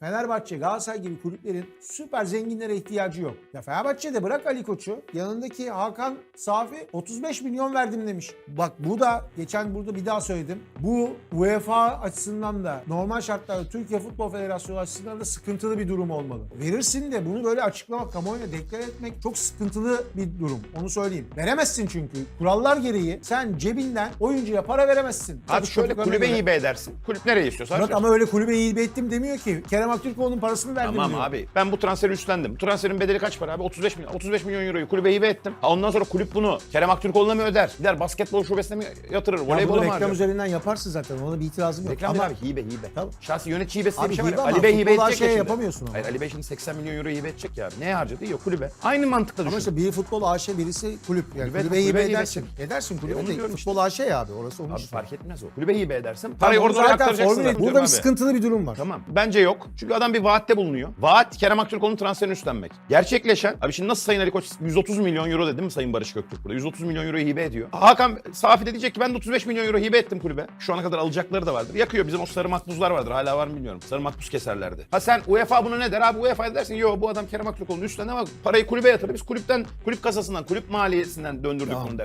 Fenerbahçe, Galatasaray gibi kulüplerin süper zenginlere ihtiyacı yok. Ya Fenerbahçe'de bırak Ali Koç'u. Yanındaki Hakan Safi 35 milyon verdim demiş. Bak bu da geçen burada bir daha söyledim. Bu UEFA açısından da normal şartlarda Türkiye Futbol Federasyonu açısından da sıkıntılı bir durum olmalı. Verirsin de bunu böyle açıklamak, kamuoyuna deklar etmek çok sıkıntılı bir durum. Onu söyleyeyim. Veremezsin çünkü. Kurallar gereği sen cebinden oyuncuya para veremezsin. Abi şöyle kulübe hibe edersin. Kulüp nereye istiyorsa Murat harcar. ama öyle kulübe iyi ettim demiyor ki. Kerem Aktürkoğlu'nun parasını verdim Tamam diyor. abi. Ben bu transferi üstlendim. Transferin bedeli kaç para abi? 35 milyon. 35 milyon euroyu kulübe hibe ettim. Ha, ondan sonra kulüp bunu Kerem Aktürkoğlu'na mı öder? Gider basketbol şubesine mi yatırır? Ya Voleybola bunu mı reklam harcar? üzerinden yaparsın zaten. Ona bir itirazım yok. Reklam Ama değil abi hibe hibe. Tamam. Şahsi yönetici hibesi diye Abi bir şey var. hibe ya. ama Ali Bey hibe edecek şey ya şimdi. yapamıyorsun ama. Hayır Ali Bey şimdi 80 milyon euro hibe edecek ya. Neye harcadı? Yok kulübe. Aynı mantıkla düşün. Ama işte biri futbol AŞ birisi kulüp. Yani Kulübe- kulübe hibe kulübe hibe edersin. Edersin E, kulübe onu de. diyorum Futbol AŞ ya abi orası onun Abi fark etmez o. Kulübe hibe edersin. Tamam, Parayı bunu oradan zaten zaten. Burada Diyorum bir abi. sıkıntılı bir durum var. Tamam. Bence yok. Çünkü adam bir vaatte bulunuyor. Vaat Kerem Aktürkoğlu'nun transferini üstlenmek. Gerçekleşen. Abi şimdi nasıl Sayın Ali Koç 130 milyon euro dedi mi Sayın Barış Göktürk burada? 130 milyon euro hibe ediyor. Hakan Safi de diyecek ki ben de 35 milyon euro hibe ettim kulübe. Şu ana kadar alacakları da vardır. Yakıyor bizim o sarı makbuzlar vardır. Hala var mı bilmiyorum. Sarı makbuz keserlerdi. Ha sen UEFA bunu ne der? Abi UEFA dersin yo bu adam Kerem Aktürkoğlu'nun üstüne ama parayı kulübe yatırır. Biz kulüpten, kulüp kasasından, kulüp maliyesinden döndürdük bunu dersin.